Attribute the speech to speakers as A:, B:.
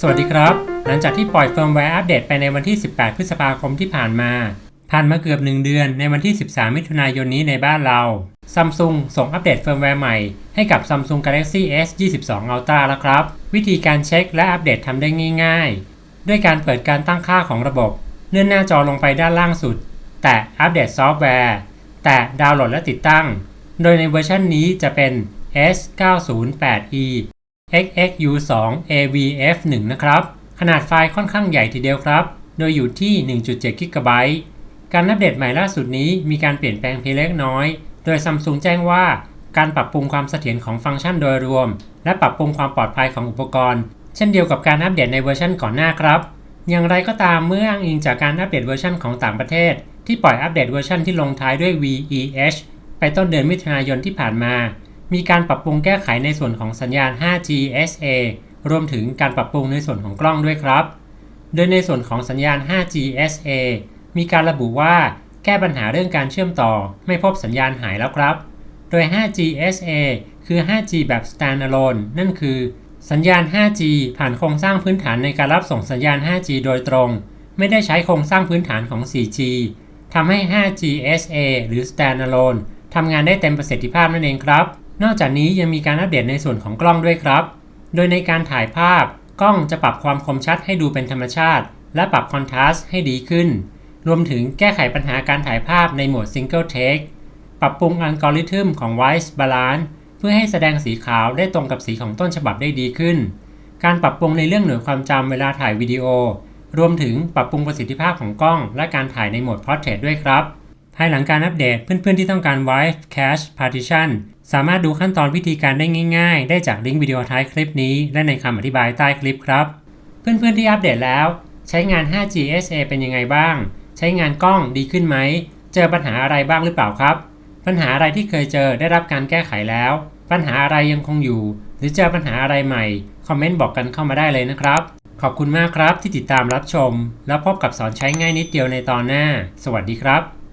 A: สวัสดีครับ หลังจากที่ปล่อยเฟิร์มแวร์อัปเดตไปในวันที่ 18 พฤษภาคมที่ผ่านมาผ่านมาเกือบ 1 เดือนในวันที่ 13 มิถุนายนนี้ในบ้านเรา Samsung ส่งอัปเดตเฟิร์มแวร์ใหม่ ให้กับ Samsung Galaxy S 22 Ultra แล้วครับ วิธีการเช็คและอัปเดตทำได้ง่ายๆ ด้วยการเปิดการตั้งค่าของระบบ เลื่อนหน้าจอลงไปด้านล่างสุด แตะอัปเดตซอฟต์แวร์ แตะดาวน์โหลดและติดตั้ง โดยในเวอร์ชันนี้จะเป็น S908E XXU2 AVF1 นะครับ ขนาดไฟล์ค่อนข้างใหญ่ทีเดียวครับ โดยอยู่ที่ 1.7 กิกะไบต์ การอัปเดตใหม่ล่าสุดนี้มีการเปลี่ยนแปลงเพียงเล็กน้อย โดยซัมซุงแจ้งว่าการปรับปรุงความเสถียรของฟังก์ชันโดยรวม และปรับปรุงความปลอดภัยของอุปกรณ์ เช่นเดียวกับการอัปเดตในเวอร์ชันก่อนหน้าครับ อย่างไรก็ตามเมื่ออ้างอิงจากการอัปเดตเวอร์ชันของต่างประเทศ ที่ปล่อยอัปเดตเวอร์ชันที่ลงท้ายด้วย VEH ไปต้นเดือนมิถุนายนที่ผ่านมา มีการปรับปรุงแก้ไขในส่วนของสัญญาณ 5G SA รวมถึงการปรับปรุงในส่วนของกล้องด้วยครับ โดยในส่วนของสัญญาณ 5G SA มีการระบุว่าแก้ปัญหาเรื่องการเชื่อมต่อ ไม่พบสัญญาณหายแล้วครับ โดย 5G SA คือ 5G แบบ standalone นั่นคือ สัญญาณ 5G ผ่านโครงสร้างพื้นฐานในการรับส่งสัญญาณ 5G โดยตรง ไม่ได้ใช้โครงสร้างพื้นฐานของ 4G ทำให้ 5G SA หรือ standalone ทำงานได้เต็มประสิทธิภาพนั่นเองครับ นอกจากนี้ยังมีการอัปเดตในส่วนของกล้องด้วยครับ โดยในการถ่ายภาพกล้องจะปรับความคมชัดให้ดูเป็นธรรมชาติ และปรับคอนทราสต์ให้ดีขึ้น รวมถึงแก้ไขปัญหาการถ่ายภาพในโหมด Single Take ปรับปรุงอัลกอริทึมของ White Balance เพื่อให้แสดงสีขาวได้ตรงกับสีของต้นฉบับได้ดีขึ้น การปรับปรุงในเรื่องหน่วยความจำเวลาถ่ายวิดีโอ รวมถึงปรับปรุงประสิทธิภาพของกล้อง และการถ่ายในโหมด Portrait ด้วยครับ ภายหลังการอัปเดตเพื่อนๆที่ต้องการ Wife Cache Partition สามารถดูขั้นตอนวิธีการได้ง่ายๆ ได้จากลิงก์วิดีโอท้ายคลิปนี้และในคำอธิบายใต้คลิปครับ เพื่อนๆที่อัปเดตแล้ว ใช้งาน 5G SA เป็นยังไงบ้าง ใช้งานกล้องดีขึ้นไหม เจอปัญหาอะไรบ้างหรือเปล่าครับ ปัญหาอะไรที่เคยเจอได้รับการแก้ไขแล้ว ปัญหาอะไรยังคงอยู่ หรือเจอปัญหาอะไรใหม่ คอมเมนต์บอกกันเข้ามาได้เลยนะครับ ขอบคุณมากครับที่ติดตามรับชม แล้วพบกับสอนใช้ง่ายนิดเดียวในตอนหน้า สวัสดีครับ